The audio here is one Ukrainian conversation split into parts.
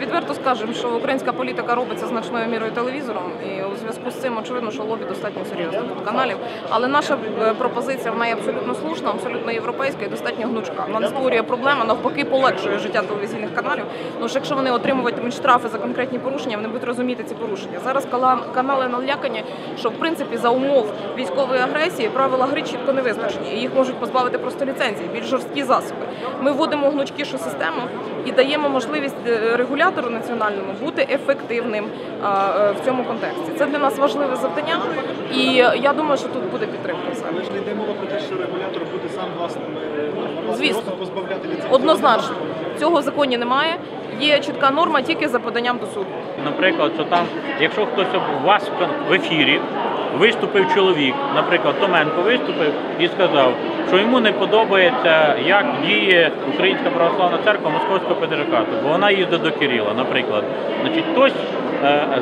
Відверто скажемо, що українська політика робиться значною мірою телевізором, і у зв'язку з цим очевидно, що лобі достатньо серйозне тут каналів. Але наша е, пропозиція вона є абсолютно слушна, абсолютно європейська і достатньо гнучка. Вона не створює проблеми, навпаки, полегшує життя телевізійних каналів. Тому що якщо вони отримуватимуть штрафи за конкретні порушення, вони будуть розуміти ці порушення. Зараз канали налякані, що в принципі за умов військової агресії правила гри чітко не визначені. І їх можуть позбавити просто ліцензії, більш жорсткі засоби. Ми вводимо гнучкішу систему і даємо можливість е, регулятору національному бути ефективним е, в цьому контексті. Це для нас важливе завдання, і я думаю, що тут буде підтримка. Але ж не йде мова про те, що регулятор буде сам власним власним Звісно. позбавляти ліцензії. Однозначно цього в законі немає. Є чітка норма тільки за поданням до суду. Наприклад, що там, якщо хтось у вас в ефірі виступив чоловік, наприклад, Томенко виступив і сказав, що йому не подобається, як діє Українська православна церква Московського патріархату, бо вона їздить до Кирила, наприклад. Значить, хтось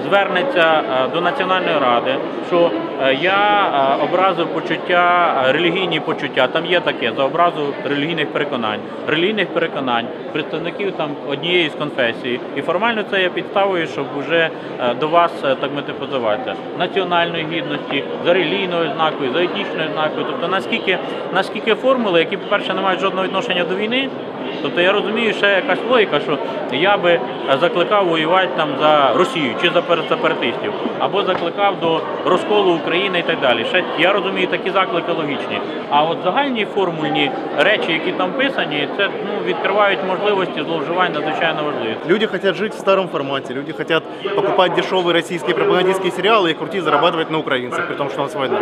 звернеться е, до Національної ради, що е, я е, образив почуття, е, релігійні почуття, там є таке за образу релігійних переконань, релігійних переконань представників там однієї з конфесій. І формально це є підставою, щоб вже е, до вас е, так мити позиватися національної гідності, за релігійною ознакою, за етнічною ознакою. Тобто наскільки наскільки формули, які, по-перше, не мають жодного відношення до війни. Тобто я розумію, ще якась логіка, що я би е, закликав воювати там за Росію чи за пер- сепаратистів, або закликав до розколу України і так далі. Ще я розумію, такі заклики логічні. А от загальні формульні речі, які там писані, це ну відкривають можливості зловживань надзвичайно важливі. Люди хотят жить в старом формате, люди хотят покупать дешевые российские пропагандистские сериалы и крутить, зарабатывать на украинцах, при том, что у нас война.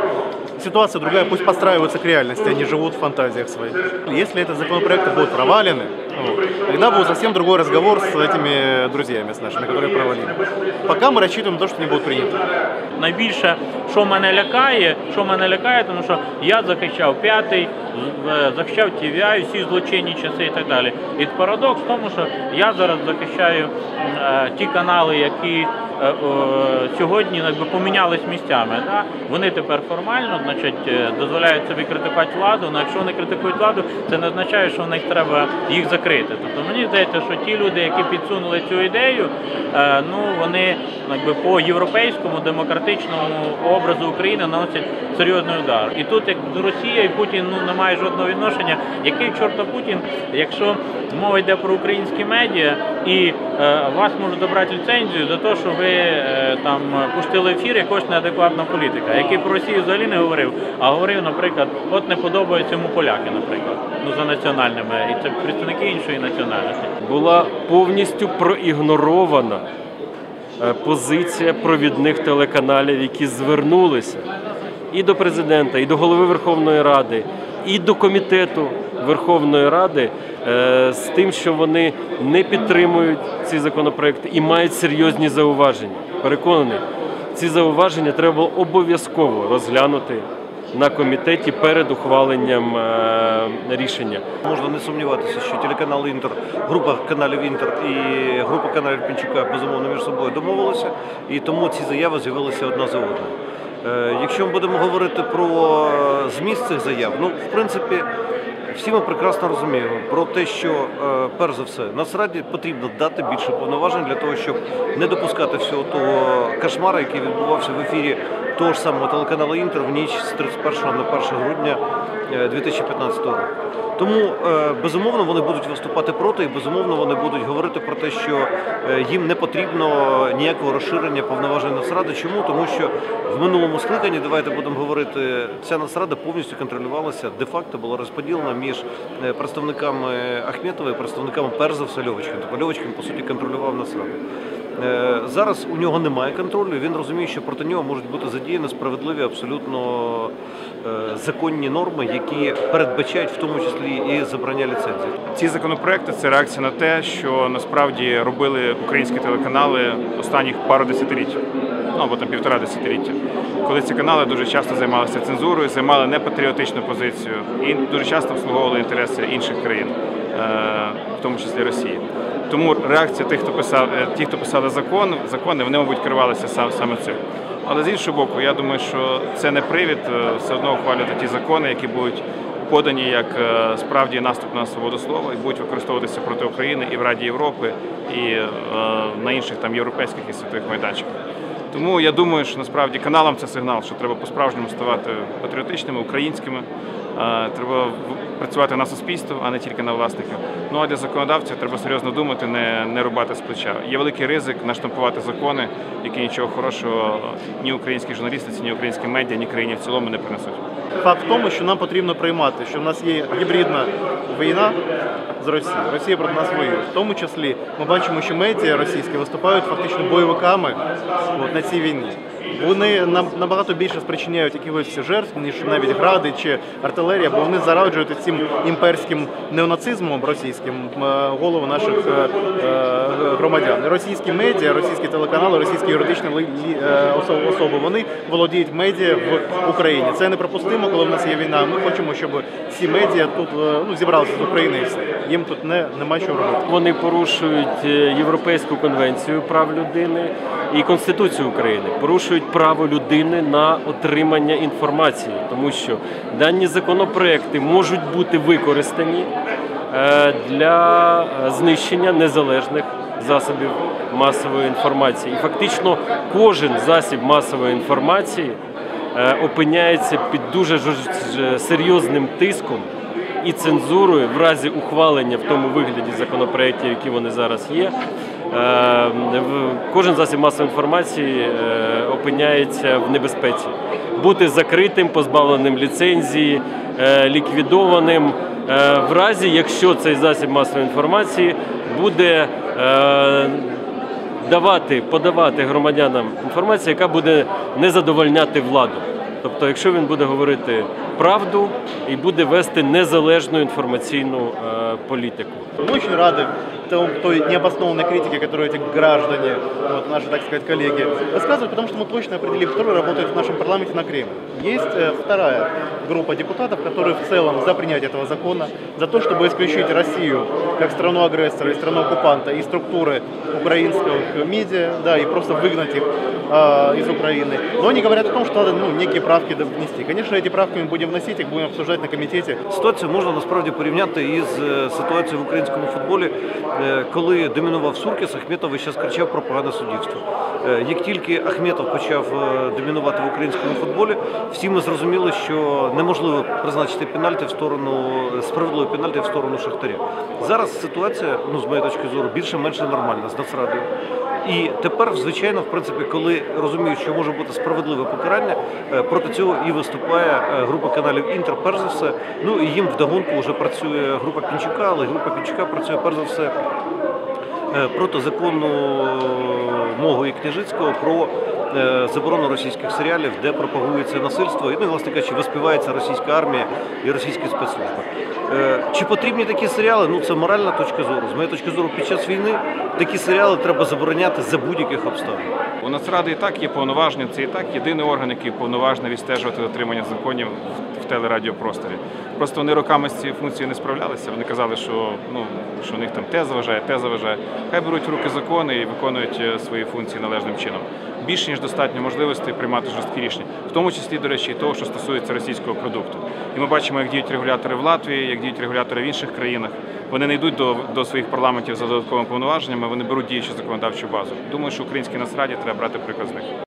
Ситуация другая, пусть подстраиваются к реальности, они живут в фантазиях своих. Если этот законопроект будут গেলেন вот, тогда будет совсем другой разговор с этими друзьями с нашими, которые провалили. Пока мы рассчитываем на то, что они будут приняты. Найбільше, що мене лякає, що мене лякає, тому що я захищав п'ятий, е, захищав TVI, всі злочинні часи і так далі. І парадокс в тому, що я зараз захищаю е, ті канали, які е, о, сьогодні якби, помінялись місцями. Да? Вони тепер формально значить, е, дозволяють собі критикувати владу, але якщо вони критикують владу, це не означає, що в них треба їх закрити. Тобто мені здається, що ті люди, які підсунули цю ідею, е, ну вони якби по європейському демократичному образу України наносять серйозний удар. І тут як Росія і Путін ну не має жодного відношення. Який чорта Путін, якщо мова йде про українські медіа, і е, вас можуть забрати ліцензію за те, що ви е, там пустили ефір якогось неадекватного політика, який про Росію взагалі не говорив, а говорив, наприклад, от не подобаються йому поляки, наприклад, ну за національними, і це представники іншої національності. була повністю проігнорована е, позиція провідних телеканалів, які звернулися і до президента, і до голови Верховної Ради, і до комітету Верховної Ради е, з тим, що вони не підтримують ці законопроекти і мають серйозні зауваження. Переконаний, ці зауваження треба було обов'язково розглянути на комітеті перед ухваленням е, рішення. Можна не сумніватися, що телеканал Інтер, група каналів Інтер і група каналів Пінчука безумовно між собою домовилися, і тому ці заяви з'явилися одна за одною. Е, Якщо ми будемо говорити про зміст цих заяв, ну в принципі. Всі ми прекрасно розуміємо про те, що е, перш за все Нацраді потрібно дати більше повноважень для того, щоб не допускати всього того кошмара, який відбувався в ефірі того ж самого телеканалу Інтер в ніч з 31 на 1 грудня е, 2015 року. Тому е, безумовно вони будуть виступати проти, і безумовно вони будуть говорити про те, що е, їм не потрібно ніякого розширення повноважень Нацради. Чому? Тому що в минулому скликанні, давайте будемо говорити, ця Нацрада повністю контролювалася, де-факто була розподілена між е, представниками Ахметова і представниками перш за. Тобто Льовочкин, по суті, контролював Нацраду. Е, Зараз у нього немає контролю. Він розуміє, що проти нього можуть бути задіяні справедливі, абсолютно е, законні норми, які передбачають в тому числі і забрання ліцензій. Ці законопроекти це реакція на те, що насправді робили українські телеканали останніх пару десятиліть, ну або там півтора десятиліття, коли ці канали дуже часто займалися цензурою, займали непатріотичну позицію і дуже часто обслуговували інтереси інших країн, в тому числі Росії. Тому реакція тих, хто писав, е, ті, хто писали закон, закони, вони, мабуть, керувалися сам саме цим. Але з іншого боку, я думаю, що це не привід е, все одно ухвалювати ті закони, які будуть подані як е, справді наступ на свободу слова і будуть використовуватися проти України і в Раді Європи, і на інших там європейських і світових майданчиках. Тому я думаю, що насправді каналам це сигнал, що треба по-справжньому ставати патріотичними, українськими. Треба працювати на суспільство, а не тільки на власників. Ну а для законодавця треба серйозно думати, не, не рубати з плеча. Є великий ризик наштампувати закони, які нічого хорошого ні українській журналістиці, ні українським медіа, ні країні в цілому не принесуть. Факт в тому, що нам потрібно приймати, що в нас є гібридна війна з Росією. Росія проти нас воює. В тому числі ми бачимо, що медіа російські виступають фактично бойовиками от, на цій війні. Вони набагато більше спричиняють якихось жертв, ніж навіть гради чи артилерія, бо вони зараджують цим імперським неонацизмом російським е, голову наших е, е, громадян. Російські медіа, російські телеканали, російські юридичні особи вони володіють медіа в Україні. Це неприпустимо, коли в нас є війна. Ми хочемо, щоб ці медіа тут ну, зібралися з України. Їм тут не нема що робити. Вони порушують Європейську конвенцію прав людини і Конституцію України, порушують право людини на отримання інформації, тому що дані законопроекти можуть бути використані е, для е, знищення незалежних засобів масової інформації. І фактично кожен засіб масової інформації е, опиняється під дуже серйозним тиском і цензурою в разі ухвалення в тому вигляді законопроєктів, які вони зараз є. Е, Кожен засіб масової інформації е, опиняється в небезпеці. Бути закритим, позбавленим ліцензії, е, ліквідованим в разі, якщо цей засіб масової інформації буде давати, подавати громадянам інформацію, яка буде не задовольняти владу. Тобто, якщо він буде говорити правду і буде вести незалежну інформаційну е, політику. Мы очень рады тому- той необоснованной критике, которую эти граждане, вот, наши, так сказать, коллеги, высказывают, потому что мы точно определили, кто работает в нашем парламенте на Кремль. Есть э, вторая группа депутатов, которые в целом за принятие этого закона, за то, чтобы исключить Россию как страну-агрессора и страну-оккупанта из структуры украинских медиа, да, и просто выгнать их э, из Украины. Но они говорят о том, что надо ну, некие правки внести. Конечно, эти правки мы будем вносить, их будем обсуждать на комитете. Ситуацію можна насправді порівняти із е, ситуацією в українському футболі, е, коли домінував Суркіс, Ахметов весь час кричав про погане суддівство. Е, Як тільки Ахметов почав е, домінувати в українському футболі, всі ми зрозуміли, що неможливо призначити пенальті в сторону справедливої пенальті в сторону Шахтаря. Зараз ситуація, ну з моєї точки зору, більше-менше нормальна з Нацрадою. І тепер, звичайно, в принципі, коли розуміють, що може бути справедливе покарання, е, проти цього і виступає е, група каналів Інтер, перш за все. Ну і їм вдогонку вже працює група Пінчука, але група Пінчука працює перш за все е, проти закону мого і Княжицького про заборону російських серіалів, де пропагується насильство, і, ну, власне кажучи, виспівається російська армія і російські спецслужби. Е, Чи потрібні такі серіали? Ну це моральна точка зору. З моєї точки зору, під час війни такі серіали треба забороняти за будь-яких обставин. У Нацради і так є повноваження, це і так єдиний орган, який повноважений відстежувати дотримання законів в- в телерадіопросторі. Просто вони роками з цією функцією не справлялися. Вони казали, що ну що у них там те заважає, те заважає. Хай беруть в руки закони і виконують е, свої функції належним чином. Більше ніж достатньо можливостей приймати жорсткі рішення, в тому числі, до речі, і того, що стосується російського продукту. І ми бачимо, як діють регулятори в Латвії, як діють регулятори в інших країнах. Вони не йдуть до, до своїх парламентів за додатковими повноваженнями, вони беруть діючу законодавчу базу. Думаю, що українській насраді треба брати приклад з них.